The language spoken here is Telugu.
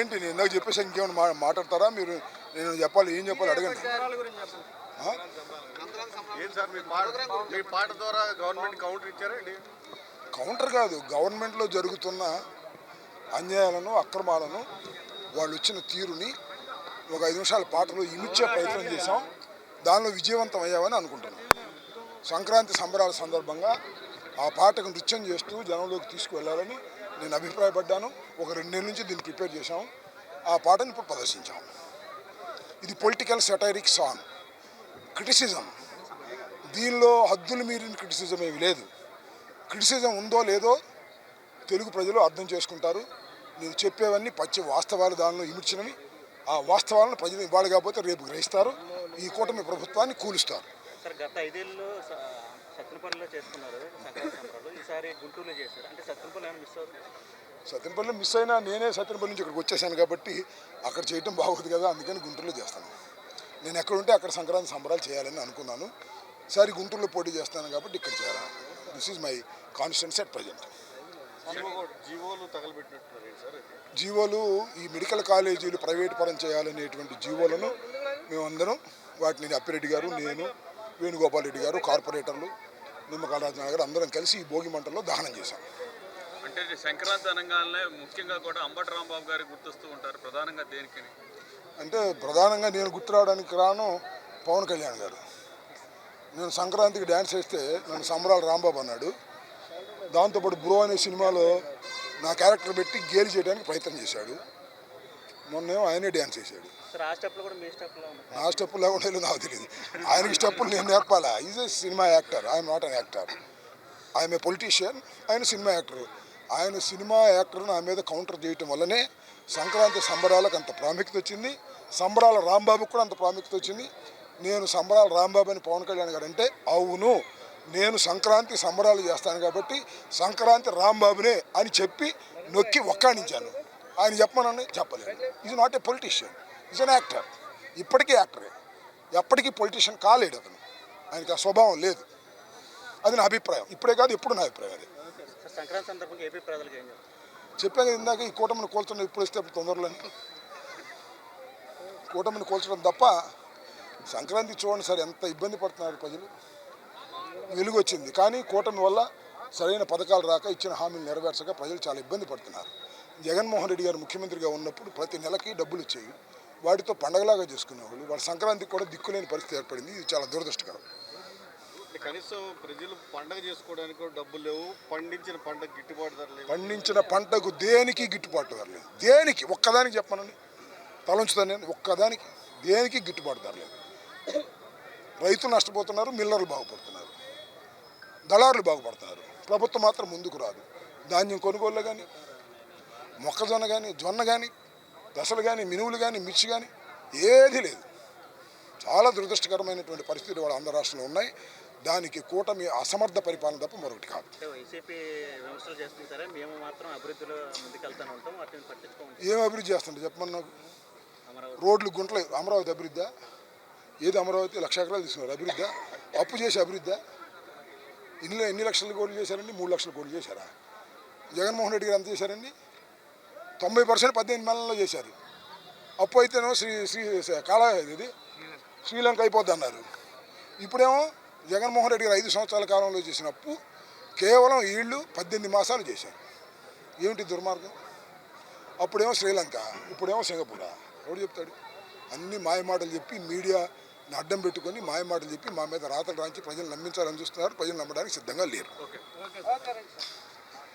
ఏంటి నేను ఇందాక చెప్పేసి ఇంకేమైనా మా మాట్లాడతారా? మీరు నేను చెప్పాలి ఏం చెప్పాలి అడగండి. కౌంటర్ కాదు గవర్నమెంట్లో జరుగుతున్న అన్యాయాలను అక్రమాలను వాళ్ళు వచ్చిన తీరుని ఒక ఐదు నిమిషాల పాటలో ఇమిచ్చే ప్రయత్నం చేశాం. దానిలో విజయవంతం అయ్యామని అనుకుంటున్నాం. సంక్రాంతి సంబరాల సందర్భంగా ఆ పాటకు నృత్యం చేస్తూ జనంలోకి తీసుకువెళ్ళాలని నేను అభిప్రాయపడ్డాను. ఒక రెండు నెలల నుంచి దీన్ని ప్రిపేర్ చేశాం. ఆ పాటను ఇప్పుడు ప్రదర్శించాం. ఇది పొలిటికల్ సెటైరిక్ సాంగ్. క్రిటిసిజం. దీనిలో హద్దులు మీరిన క్రిటిసిజం ఏమి లేదు. క్రిటిసిజం ఉందో లేదో తెలుగు ప్రజలు అర్థం చేసుకుంటారు. నేను చెప్పేవన్నీ పచ్చి వాస్తవాలు దానిలో ఇమిడ్చినవి. ఆ వాస్తవాలను ప్రజలు ఇవ్వాలి కాకపోతే రేపు గ్రహిస్తారు. ఈ కూటమి ప్రభుత్వాన్ని కూలుస్తారు. సార్ గత ఐదేళ్ళలో చేసుకున్నారు సంక్రాంతి సంబరాలు. ఈసారి గుంటూరులో చేశారు. అంటే ఏమైనా మిస్ అవుతుంది? సత్యనపల్లి మిస్ అయినా నేనే సత్యనపల్లి నుంచి ఇక్కడికి వచ్చేసాను కాబట్టి అక్కడ చేయటం బాగోదు కదా అందుకని గుంటూరులో చేస్తాను. నేను ఎక్కడ ఉంటే అక్కడ సంక్రాంతి సంబరాలు చేయాలని అనుకున్నాను. సరే గుంటూరులో పోటీ చేస్తాను కాబట్టి ఇక్కడ చేయాలి this is my constants at present? జీవోలు ఈ మెడికల్ కాలేజీలు ప్రైవేట్ పరం చేయాలనేటువంటి జీవోలను మేమందరం వాటిని అప్పిరెడ్డి గారు నేను వేణుగోపాల్ రెడ్డి గారు కార్పొరేటర్లు నిమ్మకాల రాజనాథ్ గారు అందరం కలిసి ఈ భోగి మంటల్లో దహనం చేశాం. అంటే సంక్రాంతి అనగానే ముఖ్యంగా కూడా అంబటి రాంబాబు గారికి గుర్తొస్తూ ఉంటారు. ప్రధానంగా దేనికి? అంటే ప్రధానంగా నేను గుర్తురావడానికి కారణం పవన్ కళ్యాణ్ గారు. నేను సంక్రాంతికి డ్యాన్స్ వేస్తే నన్ను సంబరాల రాంబాబు అన్నాడు. దాంతోపాటు బ్రో అనే సినిమాలో నా క్యారెక్టర్ పెట్టి గేలి చేయడానికి ప్రయత్నం చేశాడు. మొన్నేమో ఆయనే డ్యాన్స్ వేశాడు. ఆ నా స్టెప్పులు లేకుండా నాకు తెలియదు. ఆయనకి స్టెప్పులు నేను నేర్పాలా? Is a cinema actor I'm not an actor I'm a politician ఆయన సినిమా యాక్టర్ ఆయన సినిమా యాక్టర్ నా మీద కౌంటర్ చేయటం వల్లనే సంక్రాంతి సంబరాలకు అంత ప్రాముఖ్యత వచ్చింది. సంబరాల రాంబాబుకు కూడా అంత ప్రాముఖ్యత వచ్చింది. నేను సంబరాల రాంబాబు అని పవన్ కళ్యాణ్ గారు అంటే అవును నేను సంక్రాంతి సంబరాలు చేస్తాను కాబట్టి సంక్రాంతి రాంబాబునే అని చెప్పి నొక్కి ఒక్కాణించాను. ఆయన చెప్పమనని చెప్పలేదు. Is not a politician is an actor ఇప్పటికీ యాక్టరే ఎప్పటికీ పొలిటీషియన్ కాలేడు అతను. ఆయనకి ఆ స్వభావం లేదు. అది నా అభిప్రాయం. ఇప్పుడే కాదు ఎప్పుడు నా అభిప్రాయం అది. చెప్పాను కదా ఇందాక ఈ కూటమిని కోల్చున్న ఇప్పుడు అప్పుడు తొందరలో. కూటమిని కోల్చడం తప్ప సంక్రాంతి చూడండి సార్ ఎంత ఇబ్బంది పడుతున్నారు ప్రజలు. వెలుగు వచ్చింది కానీ కూటమి వల్ల సరైన పథకాలు రాక ఇచ్చిన హామీలు నెరవేర్చక ప్రజలు చాలా ఇబ్బంది పడుతున్నారు. జగన్మోహన్ రెడ్డి గారు ముఖ్యమంత్రిగా ఉన్నప్పుడు ప్రతి నెలకి డబ్బులు ఇచ్చేవి. వాటితో పండగలాగా చేసుకునేవాళ్ళు వాళ్ళ సంక్రాంతికి కూడా దిక్కులేని పరిస్థితి ఏర్పడింది. ఇది చాలా దురదృష్టకరం. కనీసం ప్రజలు పండగ చేసుకోవడానికి డబ్బులు లేవు. పండించిన పంట గిట్టుబాటు ధర పండించిన పంటకు దేనికి గిట్టుబాటు ధర లేదు? దేనికి? ఒక్కదానికి చెప్పనండి తలంచుతాను నేను. ఒక్కదానికి దేనికి గిట్టుబాటు ధర లేదు? రైతులు నష్టపోతున్నారు మిల్లర్లు బాగుపడుతున్నారు దళారులు బాగుపడుతున్నారు. ప్రభుత్వం మాత్రం ముందుకు రాదు. ధాన్యం కొనుగోళ్ళు కానీ మొక్కజొన్న కానీ జొన్న కానీ దశలు కానీ మినువులు కానీ మిర్చి కానీ ఏది లేదు. చాలా దురదృష్టకరమైనటువంటి పరిస్థితులు వాళ్ళ ఆంధ్ర రాష్ట్రంలో ఉన్నాయి. దానికి కూటమి అసమర్థ పరిపాలన తప్ప మరొకటి కాదు. ఏం అభివృద్ధి చేస్తుంటే చెప్పమని నాకు. రోడ్లు గుంటలు అమరావతి అభివృద్ధి. ఏది అమరావతి? లక్ష ఎకరాలు తీసుకున్నారు. అభివృద్ధి. అప్పు చేసి అభివృద్ధి. ఇన్ని ఎన్ని లక్షల కోట్లు చేశారండి మూడు లక్షల కోట్లు చేశారా? జగన్మోహన్ రెడ్డి గారు ఎంత చేశారండి? తొంభై పర్సెంట్ పద్దెనిమిది నెలల్లో చేశారు. అప్పు అయితేనో శ్రీ శ్రీ కాళ ఇది. శ్రీలంక అయిపోద్ది అన్నారు. ఇప్పుడేమో జగన్మోహన్ రెడ్డి గారు ఐదు సంవత్సరాల కాలంలో చేసిన అప్పు కేవలం వీళ్ళు పద్దెనిమిది మాసాలు చేశారు. ఏమిటి దుర్మార్గం? అప్పుడేమో శ్రీలంక ఇప్పుడేమో సింగపూరా. ఎవడు చెప్తాడు? అన్ని మాయమాటలు చెప్పి మీడియా అడ్డం పెట్టుకొని మాయమాటలు చెప్పి మా మీద రాతలు రాంచి ప్రజలు నమ్మించాలని చూస్తున్నారు. ప్రజలు నమ్మడానికి సిద్ధంగా లేరు.